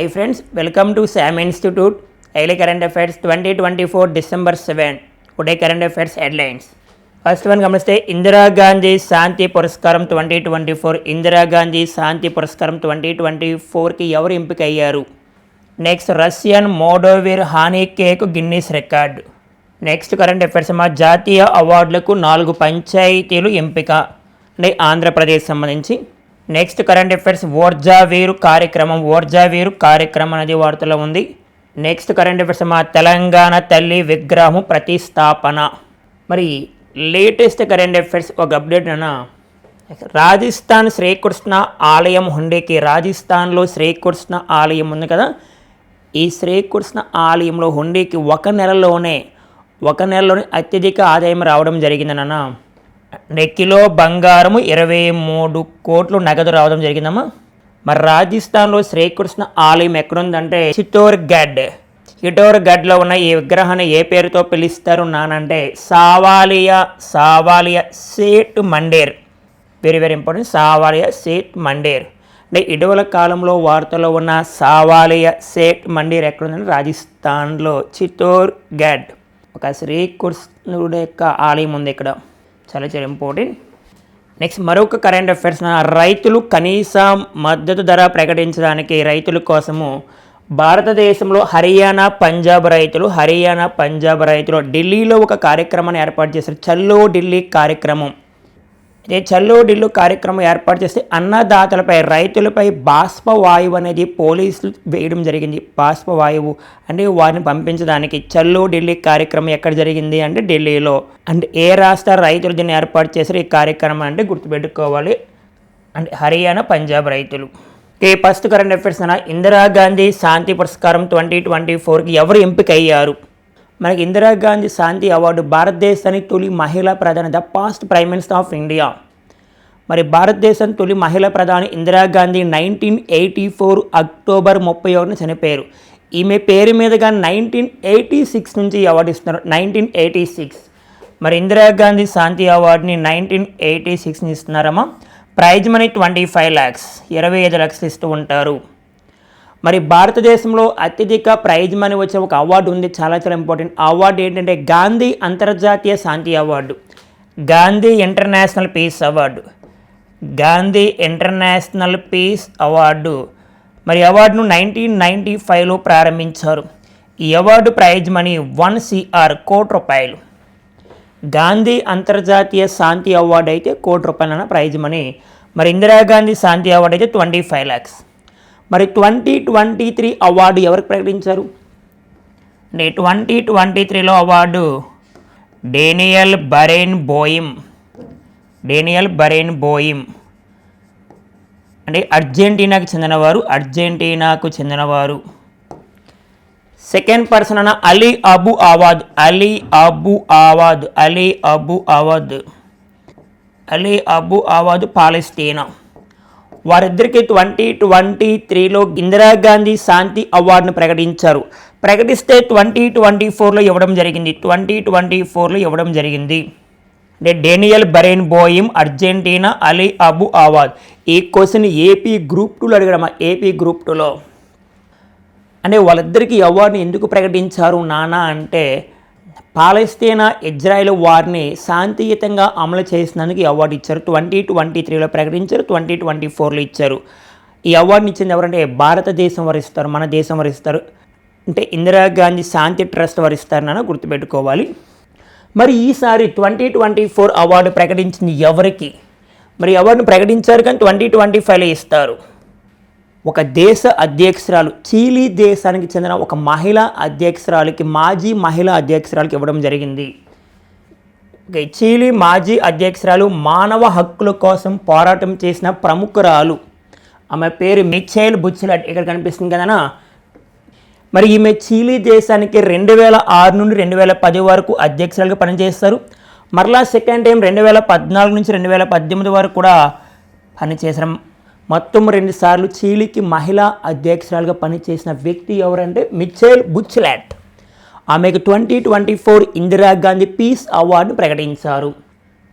Hi friends welcome to Sam institute daily current affairs twenty twenty four December seven today current affairs headlines first one గమనిస్తే ఇందిరాగాంధీ శాంతి పురస్కారం twenty twenty four Indira Gandhi శాంతి పురస్కారం twenty twenty ఫోర్కి ఎవరు ఎంపిక అయ్యారు next Russian Medovik honey cake Guinness record next current affairs మా జాతీయ అవార్డులకు నాలుగు పంచాయతీలు ఎంపిక. అంటే ఆంధ్రప్రదేశ్ సంబంధించి నెక్స్ట్ కరెంట్ అఫైర్స్ ఓర్జా వీరు కార్యక్రమం ఓర్జా వీరు కార్యక్రమం అనేది వార్తలో ఉంది. నెక్స్ట్ కరెంట్ అఫైర్స్ మా తెలంగాణ తల్లి విగ్రహం ప్రతిస్థాపన మరి లేటెస్ట్ కరెంట్ అఫైర్స్ ఒక అప్డేట్ అన్నా రాజస్థాన్ శ్రీకృష్ణ ఆలయం ఉండేకి రాజస్థాన్లో శ్రీకృష్ణ ఆలయం ఉంది కదా? ఈ శ్రీకృష్ణ ఆలయంలో హుండీకి ఒక నెలలోనే ఒక నెలలోనే అత్యధిక ఆదాయం రావడం జరిగిందన్న నెక్కిలో బంగారము ఇరవై మూడు కోట్లు నగదు రావడం జరిగిందమ్మా. మరి రాజస్థాన్లో శ్రీకృష్ణ ఆలయం ఎక్కడుందంటే చిత్తోర్గఢ్ చిత్తోర్గఢ్లో ఉన్న ఈ విగ్రహాన్ని ఏ పేరుతో పిలుస్తారు నానంటే Sanwaliya Sanwaliya Seth Mandir. Very very important Sanwaliya Seth Mandir. అంటే ఇటీవల కాలంలో వార్తలో ఉన్న సావాలియా సేట్ మండీర్ ఎక్కడుందంటే రాజస్థాన్లో చిత్తోర్గఢ్ ఒక శ్రీకృష్ణుడు యొక్క ఆలయం ఉంది ఇక్కడ. చాలా చాలా ఇంపార్టెంట్ నెక్స్ట్ మరొక కరెంట్ అఫైర్స్ రైతులు కనీస మద్దతు ధర ప్రకటించడానికి రైతుల కోసము భారతదేశంలో హర్యానా పంజాబ్ రైతులు హర్యానా పంజాబ్ రైతులు ఢిల్లీలో ఒక కార్యక్రమాన్ని ఏర్పాటు చేశారు. చల్లో ఢిల్లీ కార్యక్రమం. చల్లో ఢిల్లు కార్యక్రమం ఏర్పాటు చేస్తే అన్నదాతలపై రైతులపై బాష్ప వాయువు అనేది పోలీసులు వేయడం జరిగింది. బాష్ప వాయువు అంటే వారిని పంపించడానికి చల్లో ఢిల్లీ కార్యక్రమం ఎక్కడ జరిగింది అంటే ఢిల్లీలో. అంటే ఏ రాష్ట్ర రైతులు దీన్ని ఏర్పాటు చేశారు ఈ కార్యక్రమం అంటే గుర్తుపెట్టుకోవాలి. అంటే హర్యానా పంజాబ్ రైతులు. ఏ ఫస్ట్ కరెంట్ అఫైర్స్ అన్న ఇందిరాగాంధీ శాంతి పురస్కారం ట్వంటీ ట్వంటీ ఫోర్కి ఎవరు ఎంపిక అయ్యారు మనకి ఇందిరాగాంధీ శాంతి అవార్డు భారతదేశానికి తొలి మహిళా ప్రధాని the past prime minister of India. మరి భారతదేశం తొలి మహిళా ప్రధాని Indira Gandhi nineteen eighty four October ముప్పై ఒకటిన చనిపోయారు. ఈమె పేరు మీదుగా నైన్టీన్ ఎయిటీ సిక్స్ నుంచి అవార్డు ఇస్తున్నారు. Nineteen eighty six. మరి ఇందిరాగాంధీ శాంతి అవార్డుని నైన్టీన్ ఎయిటీ సిక్స్ని ఇస్తున్నారమ్మా. Prize money twenty five lakhs ఇరవై ఐదు లక్షలు ఇస్తూ ఉంటారు. మరి భారతదేశంలో అత్యధిక ప్రైజ్ మనీ వచ్చే ఒక అవార్డు ఉంది చాలా చాలా ఇంపార్టెంట్. ఆ అవార్డు ఏంటంటే గాంధీ అంతర్జాతీయ శాంతి award. Gandhi international peace award. Gandhi international peace award. మరి అవార్డును నైన్టీన్ నైంటీ ఫైవ్లో ప్రారంభించారు. ఈ award prize money one CR కోటి రూపాయలు. గాంధీ అంతర్జాతీయ శాంతి అవార్డు అయితే కోటి రూపాయలన్న ప్రైజ్ మనీ. మరి ఇందిరాగాంధీ శాంతి అవార్డు అయితే ట్వంటీ ఫైవ్ ల్యాక్స్. మరి ట్వంటీ ట్వంటీ త్రీ అవార్డు ఎవరికి ప్రకటించారు? అంటే ట్వంటీ ట్వంటీ త్రీలో award Daniel Barenboim. Daniel Barenboim. అంటే అర్జెంటీనాకు చెందినవారు అర్జెంటీనాకు చెందినవారు. సెకండ్ పర్సన్ అన్న Ali Abu Awad Ali Abu Awad Ali Abu Awad. Ali Abu Awad పాలస్తీనా. వారిద్దరికీ ట్వంటీ ట్వంటీ త్రీలో ఇందిరాగాంధీ శాంతి అవార్డును ప్రకటించారు. ప్రకటిస్తే ట్వంటీ ట్వంటీ ఫోర్లో ఇవ్వడం జరిగింది. ట్వంటీ ట్వంటీ ఫోర్లో ఇవ్వడం జరిగింది. అంటే Daniel Barenboim Argentina Ali Abu Awad. ఈ క్వశ్చన్ ఏపీ గ్రూప్ టూలో అడగడమా? ఏపీ గ్రూప్ టూలో. అంటే వాళ్ళిద్దరికీ అవార్డుని ఎందుకు ప్రకటించారు నానా అంటే పాలస్తీనా ఇజ్రాయెల్ వారిని శాంతియుతంగా అమలు చేసినందుకు అవార్డు ఇచ్చారు. ట్వంటీ ట్వంటీ త్రీలో ప్రకటించారు. ట్వంటీ ట్వంటీ ఫోర్లో ఇచ్చారు. ఈ అవార్డుని ఇచ్చింది ఎవరంటే భారతదేశం వరిస్తారు. ఇస్తారు మన దేశం వరిస్తారు. ఇస్తారు అంటే ఇందిరాగాంధీ శాంతి ట్రస్ట్ వరిస్తారని గుర్తుపెట్టుకోవాలి. మరి ఈసారి ట్వంటీ ట్వంటీ ఫోర్ అవార్డు ప్రకటించింది ఎవరికి? మరి అవార్డును ప్రకటించారు కానీ ట్వంటీ ట్వంటీ ఫైవ్లో ఇస్తారు. ఒక దేశ అధ్యక్షురాలు చీలీ దేశానికి చెందిన ఒక మహిళా అధ్యక్షురాలకి మాజీ మహిళా అధ్యక్షురాలకి ఇవ్వడం జరిగింది. ఓకే చీలీ మాజీ అధ్యక్షురాలు మానవ హక్కుల కోసం పోరాటం చేసిన ప్రముఖురాలు. ఆమె పేరు మిచైల్ బుచ్చిలట్ ఇక్కడ కనిపిస్తుంది కదనా? మరి ఈమె చీలీ దేశానికి రెండు వేల ఆరు నుండి రెండు వేల పది వరకు అధ్యక్షురాలుగా పనిచేస్తారు. మరలా సెకండ్ టైం రెండు వేల పద్నాలుగు నుంచి రెండు వేల పద్దెనిమిది వరకు కూడా పనిచేసిన మొత్తం రెండుసార్లు చీలికి మహిళా అధ్యక్షురాలుగా పనిచేసిన వ్యక్తి ఎవరంటే మిచెల్ బుచ్లాట్ ఆమెకు twenty twenty four Indira Gandhi peace అవార్డును ప్రకటించారు.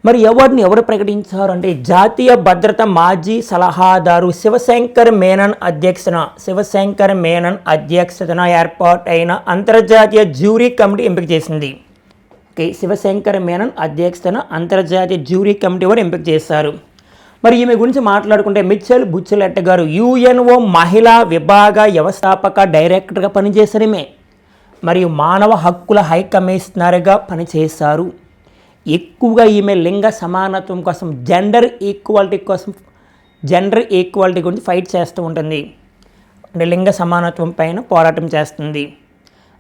మరి అవార్డుని ఎవరు ప్రకటించారు అంటే జాతీయ భద్రత మాజీ సలహాదారు శివశంకర్ మేనన్ అధ్యక్షన శివశంకర్ మేనన్ అధ్యక్షతన ఏర్పాటైన అంతర్జాతీయ జ్యూరీ కమిటీ ఎంపిక చేసింది. ఓకే శివశంకర్ మేనన్ అధ్యక్షతన అంతర్జాతీయ జ్యూరీ కమిటీ వారు ఎంపిక చేశారు. మరి ఈమె గురించి మాట్లాడుకుంటే మిచ్చల్ బుచ్చలెట్ట గారు యుఎన్ఓ మహిళా విభాగ వ్యవస్థాపక డైరెక్టర్గా పనిచేశారు మరియు మానవ హక్కుల హై కమిషనర్గా పనిచేశారు. ఎక్కువగా ఈమె లింగ సమానత్వం కోసం జెండర్ ఈక్వాలిటీ కోసం జెండర్ ఈక్వాలిటీ గురించి ఫైట్ చేస్తూ ఉంటుంది. అంటే లింగ సమానత్వం పైన పోరాటం చేస్తుంది.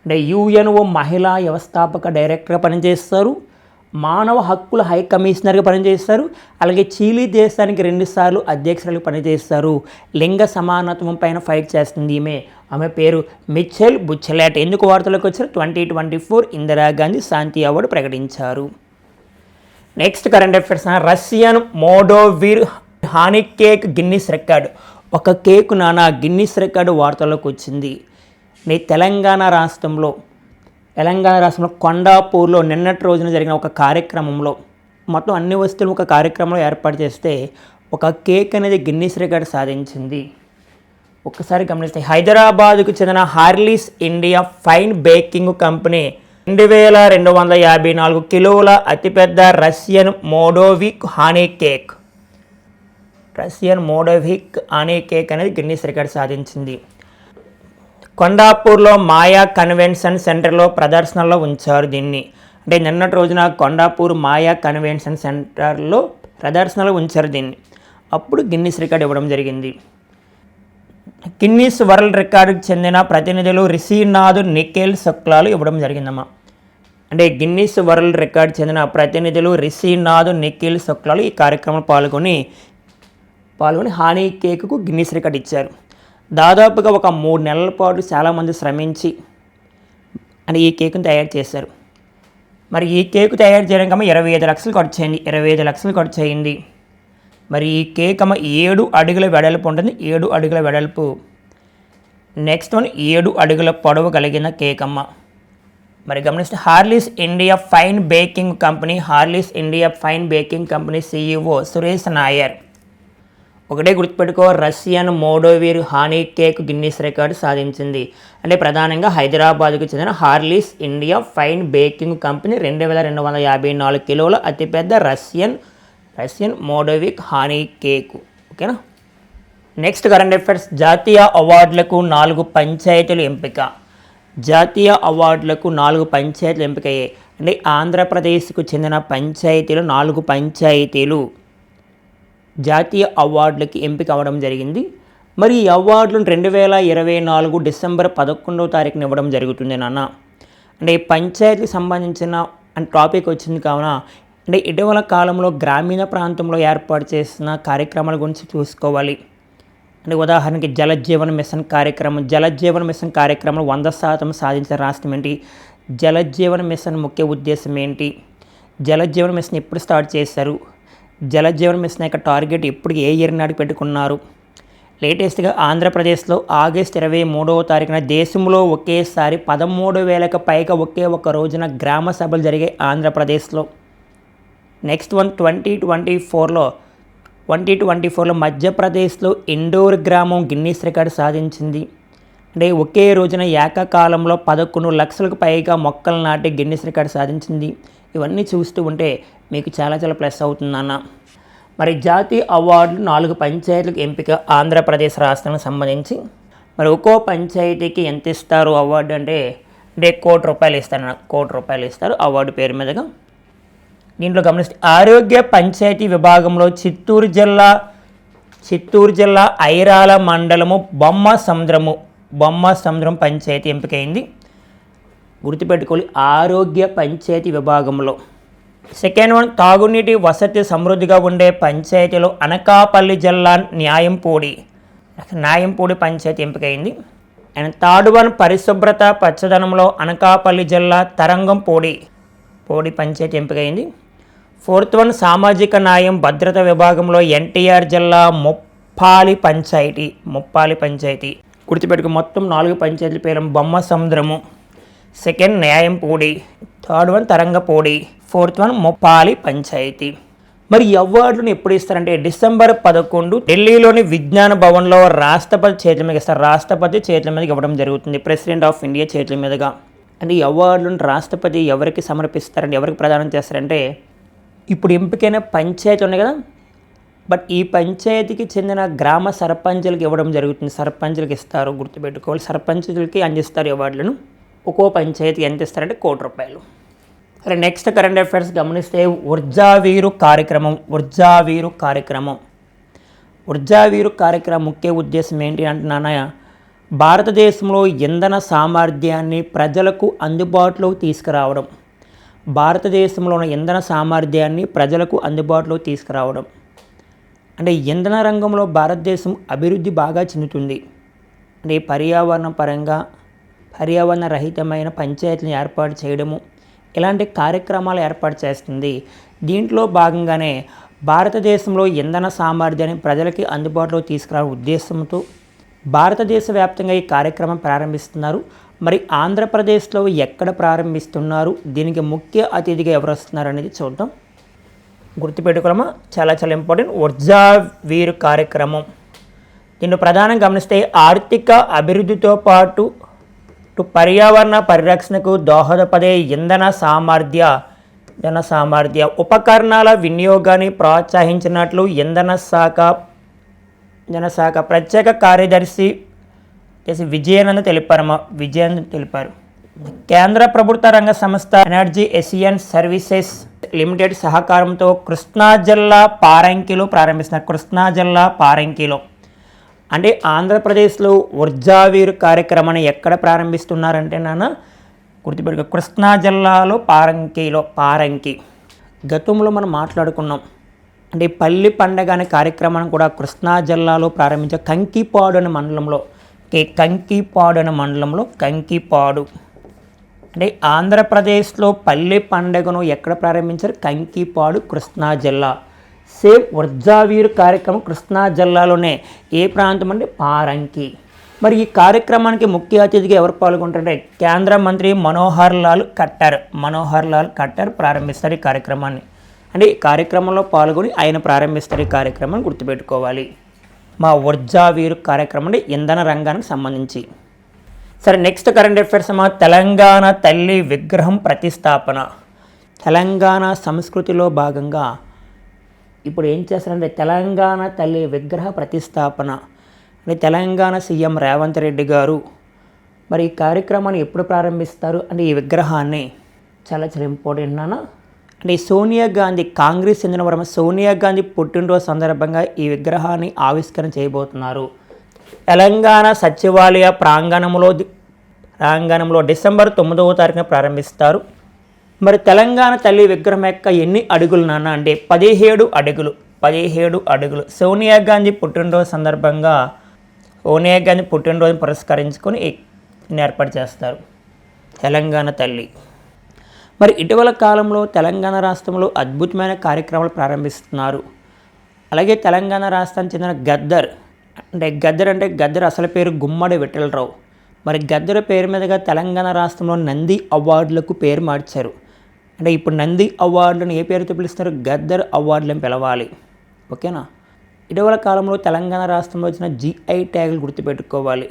అంటే యుఎన్ఓ మహిళా వ్యవస్థాపక డైరెక్టర్గా పనిచేస్తారు. మానవ హక్కుల హై కమిషనర్గా పనిచేస్తారు. అలాగే చీలీ దేశానికి రెండుసార్లు అధ్యక్షురాలు పనిచేస్తారు. లింగ సమానత్వం పైన ఫైట్ చేస్తుంది ఈమె. ఆమె పేరు మిచెల్ బుచ్చలాట్. ఎందుకు వార్తలకు వచ్చారు? ట్వంటీ ట్వంటీ ఫోర్ ఇందిరాగాంధీ శాంతి అవార్డు ప్రకటించారు. Next current affairs Russian Medovik honey cake Guinness record. ఒక కేక్ నానా గిన్నిస్ రికార్డు వార్తల్లోకి వచ్చింది. నీ తెలంగాణ రాష్ట్రంలో తెలంగాణ రాష్ట్రంలో కొండాపూర్లో నిన్నటి రోజున జరిగిన ఒక కార్యక్రమంలో మొత్తం అన్ని వస్తువులు ఒక కార్యక్రమంలో ఏర్పాటు చేస్తే ఒక కేక్ అనేది గిన్నీస్ రికార్డ్ సాధించింది. ఒకసారి గమనిస్తే హైదరాబాద్కు చెందిన Harley's India fine baking company రెండు వేల రెండు వందల యాభై నాలుగు కిలోల అతిపెద్ద Russian Medovik honey cake. Russian Medovik honey cake అనేది గిన్నీస్ రికార్డ్ సాధించింది. కొండాపూర్లో మాయా కన్వెన్షన్ సెంటర్లో ప్రదర్శనలో ఉంచారు దీన్ని. అంటే నిన్నటి రోజున కొండాపూర్ మాయా కన్వెన్షన్ సెంటర్లో ప్రదర్శనలో ఉంచారు దీన్ని. అప్పుడు గిన్నీస్ రికార్డ్ ఇవ్వడం జరిగింది. గిన్నీస్ వరల్డ్ రికార్డుకి చెందిన ప్రతినిధులు రిషీనాథ్ నిఖిల్ శుక్లాలు ఇవ్వడం జరిగిందమ్మా. అంటే గిన్నీస్ వరల్డ్ రికార్డ్ చెందిన ప్రతినిధులు రిషీనాథ్ నిఖిల్ శుక్లాలు ఈ కార్యక్రమంలో పాల్గొని పాల్గొని హానీ కేక్కు గిన్నీస్ రికార్డ్ ఇచ్చారు. దాదాపుగా ఒక మూడు నెలల పాటు చాలామంది శ్రమించి అని ఈ కేక్ను తయారు చేశారు. మరి ఈ కేకు తయారు చేయడం కమ్మ ఇరవై ఐదు లక్షలు ఖర్చు అయింది. ఇరవై ఐదు లక్షలు ఖర్చు అయింది. మరి ఈ కేక్ అమ్మ ఏడు అడుగుల వెడల్పు ఉంటుంది. ఏడు అడుగుల వెడల్పు. నెక్స్ట్ వన్ ఏడు అడుగుల పొడవు కలిగిన కేక్ అమ్మ. మరి గమనిస్తే Harley's India fine baking company Harley's India fine baking company CEO Suresh Nair ఒకటే గుర్తుపెట్టుకో Russian Medovik honey cake Guinness record సాధించింది. అంటే ప్రధానంగా హైదరాబాద్కు చెందిన Harley's India fine baking company రెండు వేల రెండు వందల యాభై నాలుగు కిలోల అతిపెద్ద Russian Russian Medovik honey cake. ఓకేనా? Next current affairs. జాతీయ అవార్డులకు నాలుగు పంచాయతీలు ఎంపిక. జాతీయ అవార్డులకు నాలుగు పంచాయతీలు ఎంపికయ్యాయి. అంటే ఆంధ్రప్రదేశ్కు చెందిన పంచాయతీలు నాలుగు పంచాయతీలు. జాతీయ అవార్డులకి ఎంపిక అవ్వడం జరిగింది. మరి ఈ అవార్డులను రెండు వేల ఇరవై నాలుగు డిసెంబర్ పదకొండవ తారీఖున ఇవ్వడం జరుగుతుంది నాన్న. అంటే పంచాయతీకి సంబంధించిన టాపిక్ వచ్చింది కావున అంటే ఇటీవల కాలంలో గ్రామీణ ప్రాంతంలో ఏర్పాటు చేసిన కార్యక్రమాల గురించి చూసుకోవాలి. అంటే ఉదాహరణకి జలజీవన మిషన్ కార్యక్రమం జలజీవన మిషన్ కార్యక్రమం వంద శాతం సాధించిన రాష్ట్రం ఏంటి? జలజీవన మిషన్ ముఖ్య ఉద్దేశం ఏంటి? జలజీవన మిషన్ ఎప్పుడు స్టార్ట్ చేశారు? జలజీవన్ మిషన్ యొక్క టార్గెట్ ఇప్పుడు ఏ ఇయర్ నాటికి పెట్టుకున్నారు? లేటెస్ట్గా ఆంధ్రప్రదేశ్లో ఆగస్ట్ ఇరవై మూడవ తారీఖున దేశంలో ఒకేసారి పదమూడు వేలకు పైగా ఒకే ఒక రోజున గ్రామ సభలు జరిగాయి ఆంధ్రప్రదేశ్లో. నెక్స్ట్ వన్ ట్వంటీ ట్వంటీ ఫోర్లో ట్వంటీ ట్వంటీ ఫోర్లో మధ్యప్రదేశ్లో ఇండోర్ గ్రామం గిన్నీస్ రికార్డు సాధించింది. అంటే ఒకే రోజున ఏకకాలంలో పదకొండు లక్షలకు పైగా మొక్కలు నాటి గిన్నీస్ రికార్డు సాధించింది. ఇవన్నీ చూస్తూ ఉంటే మీకు చాలా చాలా ప్లస్ అవుతుందన్న మరి జాతీయ అవార్డులు నాలుగు పంచాయతీలకు ఎంపిక ఆంధ్రప్రదేశ్ రాష్ట్రానికి సంబంధించి. మరి ఒక్కో పంచాయతీకి ఎంత ఇస్తారు అవార్డు అంటే అంటే కోటి రూపాయలు ఇస్తారు కోటి రూపాయలు ఇస్తారు అవార్డు పేరు మీదుగా. దీంట్లో గమనిస్తే ఆరోగ్య పంచాయతీ విభాగంలో చిత్తూరు జిల్లా చిత్తూరు జిల్లా ఐరాల మండలము బొమ్మ సముద్రము బొమ్మ సముద్రం పంచాయతీ ఎంపికైంది. గుర్తుపెట్టుకోవాలి. ఆరోగ్య పంచాయతీ విభాగంలో. సెకండ్ వన్ తాగునీటి వసతి సమృద్ధిగా ఉండే పంచాయతీలో అనకాపల్లి జిల్లా న్యాయంపూడి. న్యాయంపూడి పంచాయతీ ఎంపికైంది. అండ్ థర్డ్ వన్ పరిశుభ్రత పచ్చదనంలో అనకాపల్లి జిల్లా తరంగంపూడి పోడి. పంచాయతీ ఎంపికైంది. ఫోర్త్ వన్ సామాజిక న్యాయం భద్రత విభాగంలో ఎన్టీఆర్ జిల్లా ముప్పాలి పంచాయతీ. ముప్పాలి పంచాయతీ. గుర్తుపెట్టుకు మొత్తం నాలుగు పంచాయతీల పేరు బొమ్మ సముద్రము. Second Nyayampudi third one Tarangapudi fourth one Moppali panchayat. మరి ఈ అవార్డులను ఎప్పుడు ఇస్తారంటే డిసెంబర్ పదకొండు ఢిల్లీలోని విజ్ఞాన భవన్లో రాష్ట్రపతి చేతుల మీద ఇస్తారు. రాష్ట్రపతి చేతుల మీదకి ఇవ్వడం జరుగుతుంది ప్రెసిడెంట్ ఆఫ్ ఇండియా చేతుల మీదుగా. అంటే ఈ అవార్డులను రాష్ట్రపతి ఎవరికి సమర్పిస్తారంటే ఎవరికి ప్రదానం చేస్తారంటే ఇప్పుడు ఎంపికైన పంచాయతీ ఉన్నాయి కదా. బట్ ఈ పంచాయతీకి చెందిన గ్రామ సర్పంచులకు ఇవ్వడం జరుగుతుంది. సర్పంచులకు ఇస్తారు గుర్తుపెట్టుకోవాలి. సర్పంచులకి అందిస్తారు అవార్డులను. ఒక్కో పంచాయతీ ఎంత ఇస్తారంటే కోటి రూపాయలు. సరే నెక్స్ట్ కరెంట్ అఫైర్స్ గమనిస్తే ఊర్జావీరు కార్యక్రమం ఊర్జావీరు కార్యక్రమం. ఊర్జావీరు కార్యక్రమం ముఖ్య ఉద్దేశం ఏంటి అంటున్నానా భారతదేశంలో ఇంధన సామర్థ్యాన్ని ప్రజలకు అందుబాటులో తీసుకురావడం. భారతదేశంలో ఉన్న ఇంధన సామర్థ్యాన్ని ప్రజలకు అందుబాటులో తీసుకురావడం. అంటే ఇంధన రంగంలో భారతదేశం అభివృద్ధి బాగా చెందుతుంది. అంటే పర్యావరణ పరంగా పర్యావరణ రహితమైన పంచాయతీలను ఏర్పాటు చేయడము ఇలాంటి కార్యక్రమాలు ఏర్పాటు చేస్తుంది. దీంట్లో భాగంగానే భారతదేశంలో ఇంధన సామర్థ్యాన్ని ప్రజలకి అందుబాటులో తీసుకురావడం ఉద్దేశంతో భారతదేశ వ్యాప్తంగా ఈ కార్యక్రమం ప్రారంభిస్తున్నారు. మరి ఆంధ్రప్రదేశ్లో ఎక్కడ ప్రారంభిస్తున్నారు? దీనికి ముఖ్య అతిథిగా ఎవరు వస్తున్నారు అనేది చూద్దాం. గుర్తుపెట్టుకోవడమా చాలా చాలా ఇంపార్టెంట్. ఉర్జా వీరు కార్యక్రమం. దీన్ని ప్రధానం గమనిస్తే ఆర్థిక అభివృద్ధితో పాటు ఇటు పర్యావరణ పరిరక్షణకు దోహదపడే ఇంధన సామర్థ్య ఇంధన సామర్థ్య ఉపకరణాల వినియోగాన్ని ప్రోత్సహించినట్లు ఇంధన శాఖ ఇంధన శాఖ ప్రత్యేక కార్యదర్శి ఎస్ విజయనంద తెలిపారు. విజయనంద తెలిపారు. కేంద్ర ప్రభుత్వ రంగ సంస్థ ఎనర్జీ ఎసియన్ సర్వీసెస్ లిమిటెడ్ సహకారంతో కృష్ణా జిల్లా పారంకిలో ప్రారంభిస్తున్నారు. కృష్ణా జిల్లా పారంకిలో. అంటే ఆంధ్రప్రదేశ్లో ఊర్జావీరు కార్యక్రమాన్ని ఎక్కడ ప్రారంభిస్తున్నారంటే నాన్న గుర్తుపెట్టుకో కృష్ణా జిల్లాలో పారంకిలో పారంకి. గతంలో మనం మాట్లాడుకున్నాం. అంటే పల్లి పండగ అనే కార్యక్రమాన్ని కూడా కృష్ణా జిల్లాలో ప్రారంభించే కంకిపాడు అనే మండలంలో కంకిపాడు అనే మండలంలో కంకిపాడు. అంటే ఆంధ్రప్రదేశ్లో పల్లె పండుగను ఎక్కడ ప్రారంభించారు? కంకిపాడు కృష్ణా జిల్లా. సేమ్ వర్జావీరు కార్యక్రమం కృష్ణా జిల్లాలోనే ఏ ప్రాంతం అంటే పారంకి. మరి ఈ కార్యక్రమానికి ముఖ్య అతిథిగా ఎవరు పాల్గొంటారంటే కేంద్ర మంత్రి మనోహర్ లాల్ ఖట్టర్ మనోహర్ లాల్ ఖట్టర్ ప్రారంభిస్తారు ఈ కార్యక్రమాన్ని. అంటే ఈ కార్యక్రమంలో పాల్గొని ఆయన ప్రారంభిస్తారు ఈ కార్యక్రమాన్ని గుర్తుపెట్టుకోవాలి. మా ఊర్జావీరు కార్యక్రమం అంటే ఇంధన రంగానికి సంబంధించి. సరే నెక్స్ట్ కరెంట్ అఫైర్స్ మా తెలంగాణ తల్లి విగ్రహం ప్రతిష్టాపన. తెలంగాణ సంస్కృతిలో భాగంగా ఇప్పుడు ఏం చేస్తారంటే తెలంగాణ తల్లి విగ్రహ ప్రతిష్టాపన. అంటే తెలంగాణ సీఎం రేవంత్ రెడ్డి గారు మరి ఈ కార్యక్రమాన్ని ఎప్పుడు ప్రారంభిస్తారు? అంటే ఈ విగ్రహాన్ని చాలా చాలా ఇంపార్టెంట్ నాన్న. అంటే సోనియా గాంధీ కాంగ్రెస్ చెందిన వరం సోనియా గాంధీ పుట్టినరోజు సందర్భంగా ఈ విగ్రహాన్ని ఆవిష్కరణ చేయబోతున్నారు. తెలంగాణ సచివాలయ ప్రాంగణంలో ప్రాంగణంలో డిసెంబర్ తొమ్మిదవ తారీఖున ప్రారంభిస్తారు. మరి తెలంగాణ తల్లి విగ్రహం యొక్క ఎన్ని అడుగులు నాన్న అంటే పదిహేడు అడుగులు పదిహేడు అడుగులు. సోనియా గాంధీ పుట్టినరోజు సందర్భంగా సోనియా గాంధీ పుట్టినరోజును పురస్కరించుకొని ఏర్పాటు చేస్తారు. తెలంగాణ తల్లి. మరి ఇటీవల కాలంలో తెలంగాణ రాష్ట్రంలో అద్భుతమైన కార్యక్రమాలు ప్రారంభిస్తున్నారు. అలాగే తెలంగాణ రాష్ట్రానికి చెందిన గద్దర్ అంటే గద్దర్ అంటే గద్దర్ అసలు పేరు గుమ్మడి విఠలరావు. మరి గద్దర్ పేరు మీదుగా తెలంగాణ రాష్ట్రంలో నంది అవార్డులకు పేరు మార్చారు. అంటే ఇప్పుడు నంది అవార్డులను ఏ పేరుతో పిలుస్తారు? గద్దర్ అవార్డులను పిలవాలి. ఓకేనా? ఇటీవల కాలంలో తెలంగాణ రాష్ట్రంలో వచ్చిన జిఐ ట్యాగులు గుర్తుపెట్టుకోవాలి.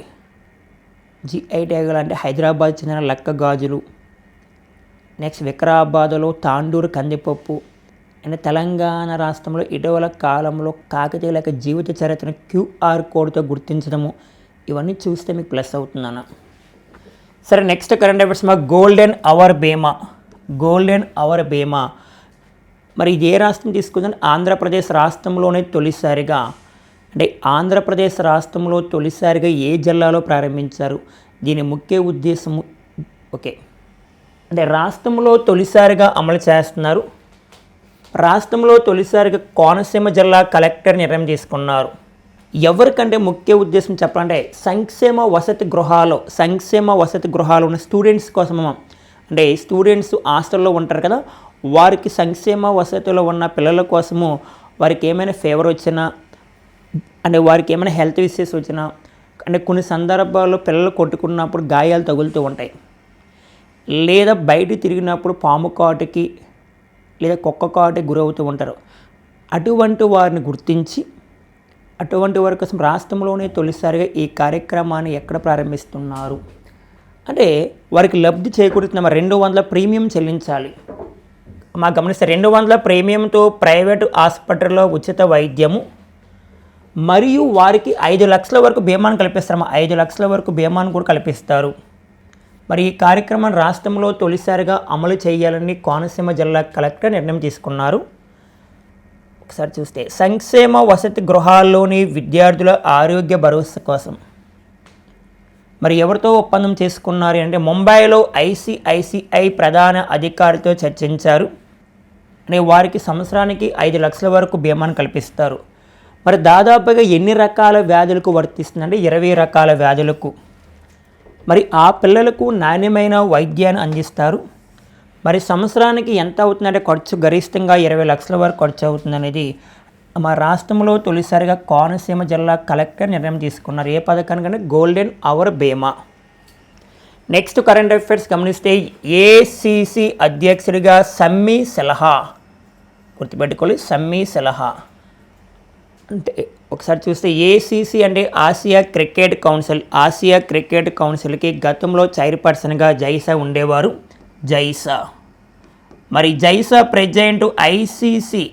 జిఐ ట్యాగులు అంటే హైదరాబాద్ చెందిన లక్క గాజులు. నెక్స్ట్ వికారాబాద్లో తాండూరు కందిపప్పు. అండ్ తెలంగాణ రాష్ట్రంలో ఇటీవల కాలంలో కాకతీయుల యొక్క జీవిత చరిత్రను క్యూఆర్ కోడ్తో గుర్తించడము. ఇవన్నీ చూస్తే మీకు ప్లస్ అవుతుందన్న. సరే నెక్స్ట్ కరెంట్ అఫైర్స్ మా golden hour Bima. Golden hour Bima మరి ఇది ఏ రాష్ట్రం తీసుకుందని ఆంధ్రప్రదేశ్ రాష్ట్రంలోనే తొలిసారిగా. అంటే ఆంధ్రప్రదేశ్ రాష్ట్రంలో తొలిసారిగా ఏ జిల్లాలో ప్రారంభించారు? దీని ముఖ్య ఉద్దేశము ఓకే. అంటే రాష్ట్రంలో తొలిసారిగా అమలు చేస్తున్నారు. రాష్ట్రంలో తొలిసారిగా కోనసీమ జిల్లా కలెక్టర్ నిర్ణయం తీసుకున్నారు. ఎవరికంటే ముఖ్య ఉద్దేశం చెప్పాలంటే సంక్షేమ వసతి గృహాలు సంక్షేమ వసతి గృహాలు ఉన్న స్టూడెంట్స్ కోసం అంటే స్టూడెంట్స్ హాస్టల్లో ఉంటారు కదా వారికి సంక్షేమ వసతిలో ఉన్న పిల్లల కోసము వారికి ఏమైనా ఫేవర్ వచ్చినా అంటే వారికి ఏమైనా హెల్త్ ఇష్యూస్ వచ్చినా అంటే కొన్ని సందర్భాల్లో పిల్లలు కొట్టుకున్నప్పుడు గాయాలు తగులుతూ ఉంటాయి. లేదా బయట తిరిగినప్పుడు పాము కాటుకి లేదా కుక్క కాటుకి గురవుతూ ఉంటారు. అటువంటి వారిని గుర్తించి అటువంటి వారి కోసం రాష్ట్రంలోనే తొలిసారిగా ఈ కార్యక్రమాన్ని ఎక్కడ ప్రారంభిస్తున్నారు? అంటే వారికి లబ్ధి చేకూరుతున్న రెండు వందల ప్రీమియం చెల్లించాలి. మా గమనిస్తే రెండు వందల ప్రీమియంతో ప్రైవేటు హాస్పిటల్లో ఉచిత వైద్యము మరియు వారికి ఐదు లక్షల వరకు బీమాను కల్పిస్తారు. ఐదు లక్షల వరకు బీమాను కూడా కల్పిస్తారు. మరి ఈ కార్యక్రమం రాష్ట్రంలో తొలిసారిగా అమలు చేయాలని కోనసీమ జిల్లా కలెక్టర్ నిర్ణయం తీసుకున్నారు. ఒకసారి చూస్తే సంక్షేమ వసతి గృహాల్లోని విద్యార్థుల ఆరోగ్య భరోసా కోసం మరి ఎవరితో ఒప్పందం చేసుకున్నారు అంటే ముంబైలో ఐసిఐసిఐ ప్రధాన అధికారితో చర్చించారు. అనే వారికి సంవత్సరానికి ఐదు లక్షల వరకు బీమాను కల్పిస్తారు. మరి దాదాపుగా ఎన్ని రకాల వ్యాధులకు వర్తిస్తుందంటే ఇరవై రకాల వ్యాధులకు. మరి ఆ పిల్లలకు నాణ్యమైన వైద్యాన్ని అందిస్తారు. మరి సంవత్సరానికి ఎంత అవుతుందంటే ఖర్చు గరిష్టంగా ఇరవై లక్షల వరకు ఖర్చు అవుతుందనేది మా రాష్ట్రంలో తొలిసారిగా కోనసీమ జిల్లా కలెక్టర్ నిర్ణయం తీసుకున్నారు. ఏ పథకానికంటే golden hour Bima. Next current affairs గమనిస్తే ఏసీసీ అధ్యక్షుడిగా సమ్మి సలహా. గుర్తుపెట్టుకోవాలి సమ్మీ సలహా. అంటే ఒకసారి చూస్తే ఏసీసీ అంటే Asia cricket council. Asia cricket కౌన్సిల్కి గతంలో చైర్పర్సన్గా జైసా ఉండేవారు. జైసా. మరి జైసా ప్రెజెంట్ ఐసీసీ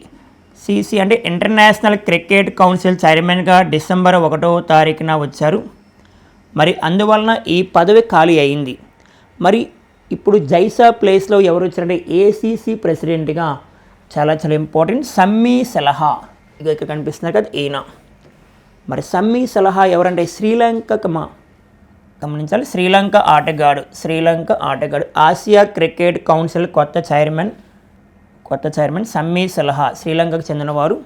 సిసి అంటే ఇంటర్నేషనల్ క్రికెట్ కౌన్సిల్ చైర్మన్గా డిసెంబర్ ఒకటో తారీఖున వచ్చారు. మరి అందువలన ఈ పదవి ఖాళీ అయింది. మరి ఇప్పుడు జైసా ప్లేస్లో ఎవరు వచ్చారంటే ఏసీసీ ప్రెసిడెంట్గా చాలా చాలా ఇంపార్టెంట్ సమ్మీ సలహా. ఇక ఇక్కడ కనిపిస్తున్నారు కదా ఈయన. మరి సమ్మీ సలహా ఎవరంటే శ్రీలంకకు మా గమనించాలి. శ్రీలంక ఆటగాడు శ్రీలంక ఆటగాడు ఆసియా క్రికెట్ కౌన్సిల్ కొత్త చైర్మన్ కొత్త చైర్మన్ సమ్మీ సలహా శ్రీలంకకు చెందినవారు.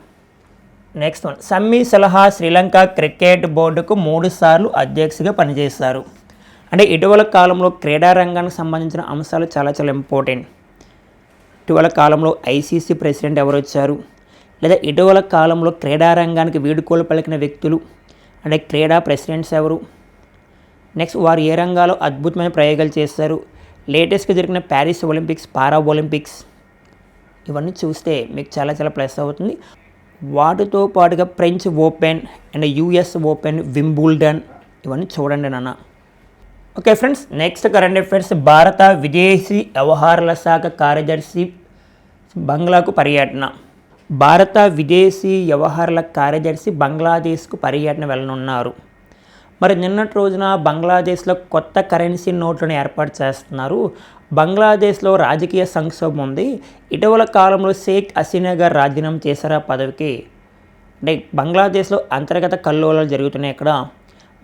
నెక్స్ట్ వన్ సమ్మీ సలహా శ్రీలంక క్రికెట్ బోర్డుకు మూడు సార్లు అధ్యక్షుగా పనిచేస్తారు అంటే ఇటీవల కాలంలో క్రీడా రంగానికి సంబంధించిన అంశాలు చాలా చాలా ఇంపార్టెంట్ ఇటీవల కాలంలో ఐసీసీ ప్రెసిడెంట్ ఎవరు వచ్చారు? లేదా ఇటీవల కాలంలో క్రీడారంగానికి వీడుకోలు పలికిన వ్యక్తులు? అంటే క్రీడా ప్రెసిడెంట్స్ ఎవరు? నెక్స్ట్ వారు ఏ రంగాల్లో అద్భుతమైన ప్రయోగాలు చేస్తారు లేటెస్ట్గా జరిగిన ప్యారిస్ ఒలింపిక్స్ పారా ఒలింపిక్స్ ఇవన్నీ చూస్తే మీకు చాలా చాలా ప్లస్ అవుతుంది. వాటితో పాటుగా French Open and US Open Wimbledon ఇవన్నీ చూడండి నాన్న. Okay friends next current affairs భారత విదేశీ వ్యవహారాల శాఖ కార్యదర్శి బంగ్లాకు పర్యటన. భారత విదేశీ వ్యవహారాల కార్యదర్శి బంగ్లాదేశ్కు పర్యటన వెళ్ళనున్నారు. మరి నిన్నటి రోజున బంగ్లాదేశ్లో కొత్త కరెన్సీ నోట్లను ఏర్పాటు చేస్తున్నారు. బంగ్లాదేశ్లో రాజకీయ సంక్షోభం ఉంది. ఇటీవల కాలంలో షేక్ హసీనా గారు రాజీనామా చేశారా పదవికి? అంటే బంగ్లాదేశ్లో అంతర్గత కల్లోలాలు జరుగుతున్నాయి ఇక్కడ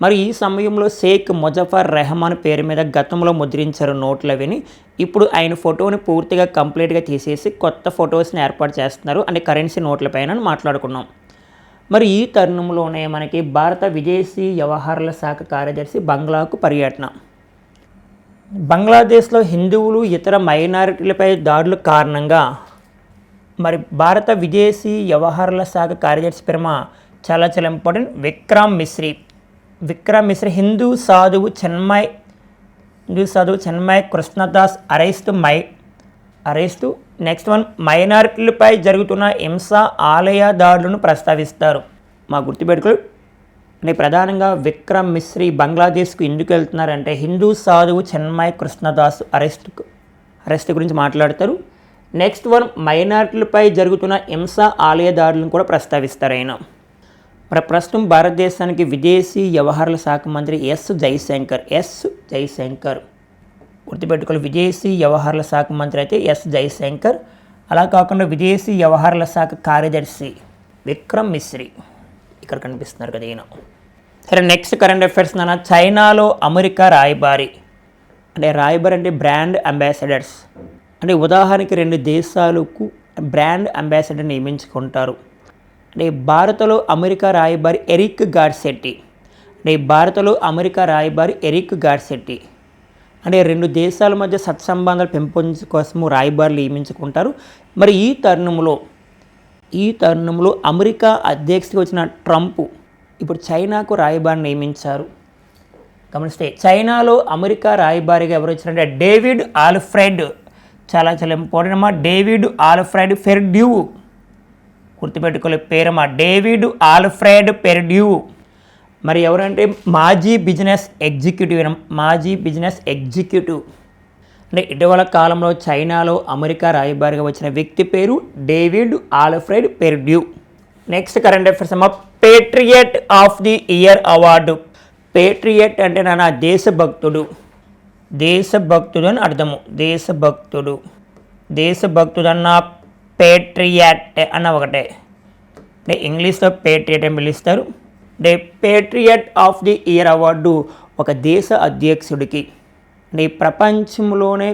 మరి ఈ సమయంలో షేక్ ముజఫర్ రెహమాన్ పేరు మీద గతంలో ముద్రించారు నోట్లు విని ఇప్పుడు ఆయన ఫోటోని పూర్తిగా కంప్లీట్గా తీసేసి కొత్త ఫొటోస్ని ఏర్పాటు చేస్తున్నారు. అంటే కరెన్సీ నోట్ల పైన మాట్లాడుకున్నాం. మరి ఈ తరుణంలోనే మనకి భారత విదేశీ వ్యవహారాల శాఖ కార్యదర్శి బంగ్లాకు పర్యటన. బంగ్లాదేశ్లో హిందువులు ఇతర మైనారిటీలపై దాడుల కారణంగా మరి భారత విదేశీ వ్యవహారాల శాఖ కార్యదర్శి పిరమ చాలా చాలా ఇంపార్టెంట్ విక్రమ్ మిశ్రీ. విక్రమ్ మిశ్రీ హిందూ సాధువు చెన్మయ్ హిందూ సాధువు చెన్మయ్ కృష్ణదాస్ అరెస్టు మై అరెస్టు. నెక్స్ట్ వన్ మైనారిటీలపై జరుగుతున్న హింస ఆలయ దాడులను ప్రస్తావిస్తారు. మా గుర్తుపెట్టుకుని ప్రధానంగా విక్రమ్ మిశ్రీ బంగ్లాదేశ్కు ఎందుకు వెళ్తున్నారంటే హిందూ సాధువు చెన్మయ్ కృష్ణదాస్ అరెస్ట్ అరెస్ట్ గురించి మాట్లాడతారు. నెక్స్ట్ వన్ మైనారిటీలపై జరుగుతున్న హింస ఆలయ దాడులను కూడా ప్రస్తావిస్తారు ఆయన. మరి ప్రస్తుతం భారతదేశానికి విదేశీ వ్యవహారాల శాఖ మంత్రి ఎస్ జైశంకర్ ఎస్ జైశంకర్ గుర్తుపెట్టుకోవాలి. విదేశీ వ్యవహారాల శాఖ మంత్రి అయితే ఎస్ జైశంకర్ అలా కాకుండా విదేశీ వ్యవహారాల శాఖ కార్యదర్శి విక్రమ్ మిశ్రీ. ఇక్కడ కనిపిస్తున్నారు కదా ఈయన. సరే నెక్స్ట్ కరెంట్ అఫైర్స్ నాన్న చైనాలో అమెరికా రాయబారి. అంటే రాయబారి అంటే బ్రాండ్ అంబాసిడర్స్ అంటే ఉదాహరణకి రెండు దేశాలకు బ్రాండ్ అంబాసిడర్ నియమించుకుంటారు. అంటే భారత్లో అమెరికా రాయబారి ఎరిక్ గాడ్సెట్టి అంటే భారత్లో అమెరికా రాయబారి ఎరిక్ గాడ్సెట్టి అంటే రెండు దేశాల మధ్య సత్సంబంధాలు పెంపొందించే కోసము రాయబారులు నియమించుకుంటారు. మరి ఈ తరుణంలో ఈ తరుణంలో అమెరికా అధ్యక్షుడికి వచ్చిన ట్రంప్ ఇప్పుడు చైనాకు రాయబారిని నియమించారు. గమనిస్తే చైనాలో అమెరికా రాయబారిగా ఎవరు వచ్చారంటే డేవిడ్ ఆల్ఫ్రెడ్. చాలా చాలా ఇంపార్టెంట్ అమ్మా డేవిడ్ ఆల్ఫ్రెడ్ ఫెర్డ్యూ గుర్తుపెట్టుకోలే పేరమ్మా డేవిడ్ ఆల్ఫ్రెడ్ పెర్డ్యూ. మరి ఎవరంటే మాజీ బిజినెస్ ఎగ్జిక్యూటివ్ మాజీ బిజినెస్ ఎగ్జిక్యూటివ్. అంటే ఇటీవల కాలంలో చైనాలో అమెరికా రాయబారిగా వచ్చిన వ్యక్తి పేరు David Alfred Perdue. Next current affairs అమ్మ patriot of the year award patriot అంటే నా దేశభక్తుడు. దేశభక్తుడు అని అర్థము. దేశభక్తుడు. దేశభక్తుడు అన్న పేట్రియట్ అన్న ఒకటే. అంటే ఇంగ్లీష్లో పేట్రియట్ అని పిలుస్తారు. అంటే patriot of the year award ఒక దేశ అధ్యక్షుడికి. అంటే ప్రపంచంలోనే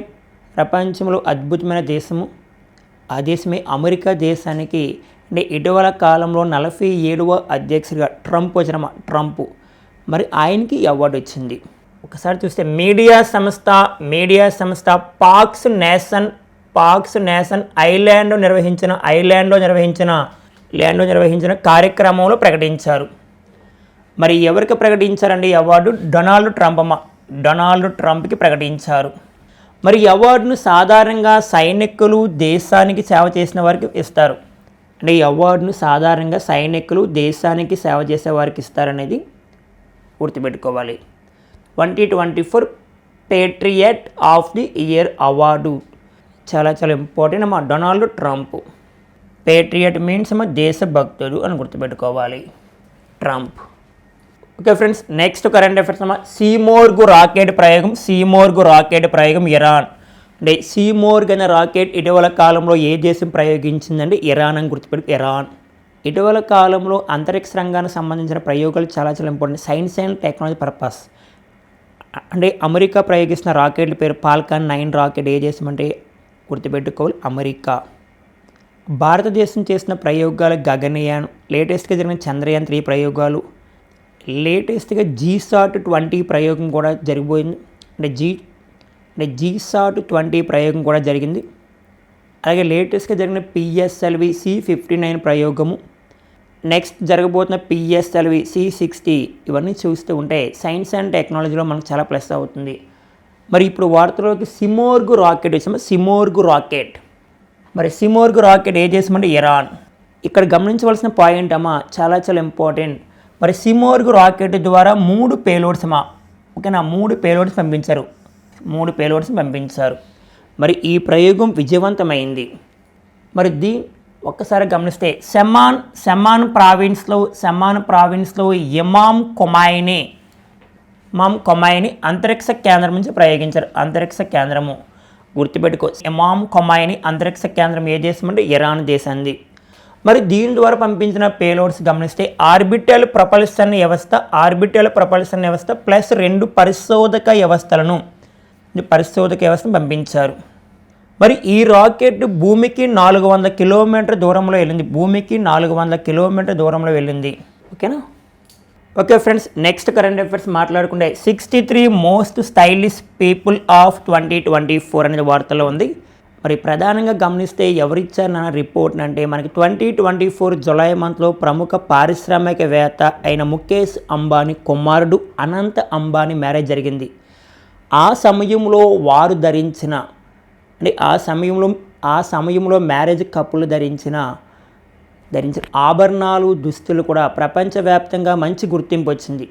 ప్రపంచంలో అద్భుతమైన దేశము. ఆ దేశమే అమెరికా దేశానికి అంటే ఇటీవల కాలంలో నలభై ఏడవ అధ్యక్షుడిగా ట్రంప్ వచ్చిన ట్రంప్. మరి ఆయనకి ఈ అవార్డు వచ్చింది. ఒకసారి చూస్తే మీడియా సంస్థ మీడియా సంస్థ Fox Nation Fox Nation island నిర్వహించిన ఐలాండ్లో నిర్వహించిన ల్యాండ్లో నిర్వహించిన కార్యక్రమంలో ప్రకటించారు. మరి ఎవరికి ప్రకటించారండి అవార్డు? డొనాల్డ్ ట్రంప్ అమ్మ. డొనాల్డ్ ట్రంప్కి ప్రకటించారు. మరి అవార్డును సాధారణంగా సైనికులు దేశానికి సేవ చేసిన వారికి ఇస్తారు. అంటే ఈ అవార్డును సాధారణంగా సైనికులు దేశానికి సేవ చేసే వారికి ఇస్తారనేది గుర్తుపెట్టుకోవాలి. Twenty twenty four patriot of the year award చాలా చాలా ఇంపార్టెంట్ మా డొనాల్డ్ ట్రంప్. పేట్రియట్ మీన్స్ మా దేశభక్తుడు అని గుర్తుపెట్టుకోవాలి. Trump. Okay friends next current affairs అమ్మ సీమోర్గు రాకెట్ ప్రయోగం సీమోర్గు రాకెట్ ప్రయోగం ఇరాన్. అంటే సీమోర్గ్ అనే రాకెట్ ఇటీవల కాలంలో ఏ దేశం ప్రయోగించిందంటే ఇరాన్ అని గుర్తుపెట్టు ఇరాన్. ఇటీవల కాలంలో అంతరిక్ష రంగానికి సంబంధించిన ప్రయోగాలు చాలా చాలా important science and technology purpose అంటే అమెరికా ప్రయోగిస్తున్న రాకెట్ల పేరు పాల్కాన్ నైన్ రాకెట్ ఏ దేశం అంటే గుర్తుపెట్టుకోవాలి అమెరికా. భారతదేశం చేసిన ప్రయోగాలు గగనయాన్ లేటెస్ట్గా జరిగిన చంద్రయాన్ త్రీ ప్రయోగాలు లేటెస్ట్గా జీసాట్ ట్వంటీ ప్రయోగం కూడా జరిగిపోయింది. అంటే జీ అంటే జీసాట్ ట్వంటీ ప్రయోగం కూడా జరిగింది. అలాగే లేటెస్ట్గా జరిగిన పిఎస్ఎల్వి సి ఫిఫ్టీ నైన్ ప్రయోగము. నెక్స్ట్ జరగబోతున్న పిఎస్ఎల్వి సి సిక్స్టీ ఇవన్నీ చూస్తూ ఉంటే సైన్స్ అండ్ టెక్నాలజీలో మనకు చాలా ప్లస్ అవుతుంది. మరి ఇప్పుడు వార్తలోకి సిమోర్గు రాకెట్ వచ్చాము. Simorgh rocket. మరి సిమోర్గు రాకెట్ ఏ చేసామంటే ఇరాన్. ఇక్కడ గమనించవలసిన పాయింట్ అమ్మా చాలా చాలా ఇంపార్టెంట్. మరి సిమోర్గు రాకెట్ ద్వారా మూడు పేలోడ్స్ అమ్మా. ఓకేనా? మూడు పేలోడ్స్ పంపించారు. మూడు పేలోడ్స్ని పంపించారు. మరి ఈ ప్రయోగం విజయవంతమైంది. మరి దీ ఒక్కసారి గమనిస్తే సెమాన్ సెమాన్ ప్రావిన్స్లో సెమాన్ ప్రావిన్స్లో ఇమామ్ కొమాయిని మామ్ కొమాయిని అంతరిక్ష కేంద్రం నుంచి ప్రయోగించారు. అంతరిక్ష కేంద్రము గుర్తుపెట్టుకో ఇమామ్ కొమాయిని అంతరిక్ష కేంద్రం ఏ దేశం అంటే ఇరాన్ దేశంది మరి దీని ద్వారా పంపించిన పేలోడ్స్ గమనిస్తే ఆర్బిటల్ ప్రపల్సన్ వ్యవస్థ ఆర్బిటల్ ప్రపల్సన్ వ్యవస్థ ప్లస్ రెండు పరిశోధక వ్యవస్థలను పరిశోధక వ్యవస్థను పంపించారు. మరి ఈ రాకెట్ భూమికి నాలుగు వందల కిలోమీటర్ దూరంలో వెళ్ళింది. భూమికి నాలుగు వందల కిలోమీటర్ దూరంలో వెళ్ళింది. ఓకేనా? Okay friends next current affairs మాట్లాడుకుంటే sixty three most stylish people of twenty twenty four అనేది వార్తలో ఉంది. మరి ప్రధానంగా గమనిస్తే ఎవరిచ్చారు నా రిపోర్ట్ అంటే మనకి ట్వంటీ ట్వంటీ ఫోర్ జులై మంత్లో ప్రముఖ పారిశ్రామికవేత్త అయిన ముఖేష్ అంబానీ కుమారుడు అనంత అంబానీ మ్యారేజ్ జరిగింది. ఆ సమయంలో వారు ధరించిన అంటే ఆ సమయంలో ఆ సమయంలో మ్యారేజ్ కప్పులు ధరించిన ధరించిన ఆభరణాలు దుస్తులు కూడా ప్రపంచవ్యాప్తంగా మంచి గుర్తింపు వచ్చింది.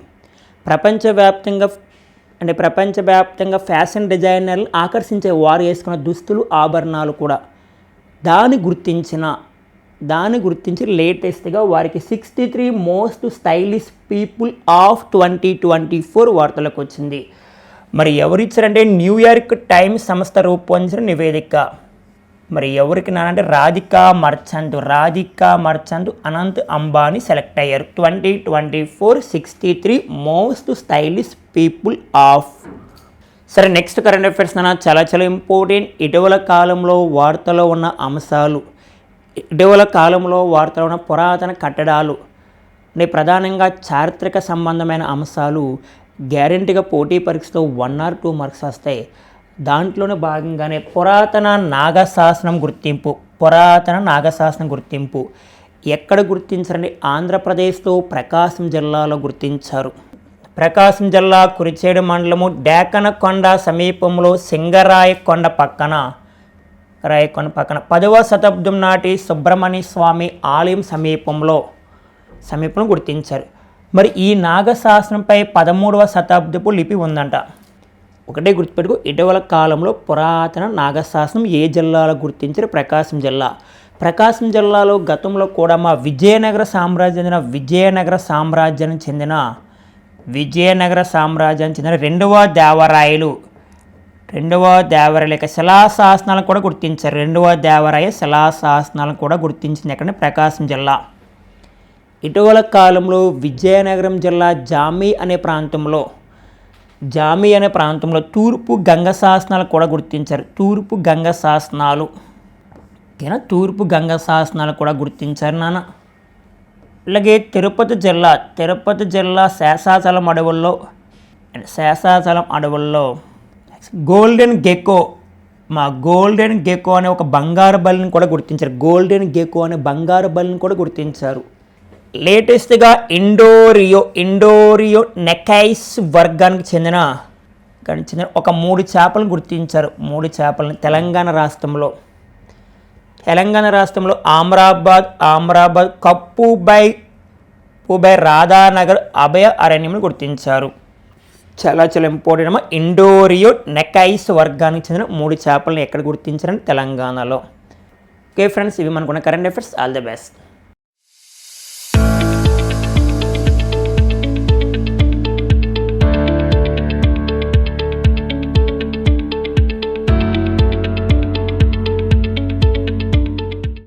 ప్రపంచవ్యాప్తంగా అంటే ప్రపంచవ్యాప్తంగా ఫ్యాషన్ డిజైనర్లు ఆకర్షించే వారు వేసుకున్న దుస్తులు ఆభరణాలు కూడా దాన్ని గుర్తించిన దాన్ని గుర్తించి లేటెస్ట్గా వారికి sixty three most stylish people of twenty twenty four వార్తలకు వచ్చింది. మరి ఎవరిచ్చారంటే న్యూయార్క్ టైమ్స్ సంస్థ రూపొందించిన నివేదిక. మరి ఎవరికి నానంటే రాధికా మర్చంద్ రాధికా మర్చంద్ అనంత్ అంబానీ సెలెక్ట్ అయ్యారు. Twenty twenty four sixty three most stylish people of. సరే నెక్స్ట్ కరెంట్ అఫైర్స్ అన్న చాలా చాలా ఇంపార్టెంట్. ఇటీవల కాలంలో వార్తలో ఉన్న అంశాలు ఇటీవల కాలంలో వార్తలో ఉన్న పురాతన కట్టడాలు అంటే ప్రధానంగా చారిత్రక సంబంధమైన అంశాలు గ్యారెంటీగా పోటీ పరీక్షలో వన్ ఆర్ టూ మార్క్స్ వస్తాయి దాంట్లోనే భాగంగానే పురాతన నాగశాసనం గుర్తింపు పురాతన నాగశాసనం గుర్తింపు. ఎక్కడ గుర్తించారంటే ఆంధ్రప్రదేశ్లో ప్రకాశం జిల్లాలో గుర్తించారు. ప్రకాశం జిల్లా కురిచేడు మండలము డేకనకొండ సమీపంలో సింగరాయకొండ పక్కన రాయకొండ పక్కన. పదవ శతాబ్దం నాటి సుబ్రహ్మణ్య స్వామి ఆలయం సమీపంలో సమీపంలో గుర్తించారు. మరి ఈ నాగశాసనంపై పదమూడవ శతాబ్దపు లిపి ఉందంట. ఒకటే గుర్తుపెట్టుకు ఇటీవల కాలంలో పురాతన నాగశాసనం ఏ జిల్లాలో గుర్తించారు? ప్రకాశం జిల్లా. ప్రకాశం జిల్లాలో గతంలో కూడా మా విజయనగర సామ్రాజ్యం చెందిన విజయనగర సామ్రాజ్యానికి చెందిన విజయనగర సామ్రాజ్యానికి చెందిన రెండవ దేవరాయలు రెండవ దేవరాయల యొక్క శిలాశాసనాలను కూడా గుర్తించారు. రెండవ దేవరాయ శిలాశాసనాలను కూడా గుర్తించింది ఎక్కడ ప్రకాశం జిల్లా. ఇటీవల కాలంలో విజయనగరం జిల్లా జామి అనే ప్రాంతంలో జామి అనే ప్రాంతంలో తూర్పు గంగ శాసనాలు కూడా గుర్తించారు. తూర్పు గంగ శాసనాలు. ఓకేనా తూర్పు గంగ శాసనాలు కూడా గుర్తించారు నాన్న. అలాగే తిరుపతి జిల్లా తిరుపతి జిల్లా శేషాచలం అడవుల్లో శేషాచలం అడవుల్లో గోల్డెన్ గెకో మా గోల్డెన్ గెకో అనే ఒక బంగారు బల్లిని కూడా గుర్తించారు. గోల్డెన్ గెకో అనే బంగారు బల్లిని కూడా గుర్తించారు. లేటెస్ట్గా ఇండోరియో ఇండోరియో నెకైస్ వర్గానికి చెందిన చెందిన ఒక మూడు చేపలను గుర్తించారు. మూడు చేపలను తెలంగాణ రాష్ట్రంలో. తెలంగాణ రాష్ట్రంలో ఆమ్రాబాద్ ఆమ్రాబాద్ కప్పుబై పుబై రాధానగర్ అభయ అరణ్యంను గుర్తించారు. చాలా చాలా ఇంపార్టెంట్ ఇండోరియో నెకైస్ వర్గానికి చెందిన మూడు చేపలను ఎక్కడ గుర్తించారని తెలంగాణలో. ఓకే ఫ్రెండ్స్ ఇవి మనకున్న current affairs all the best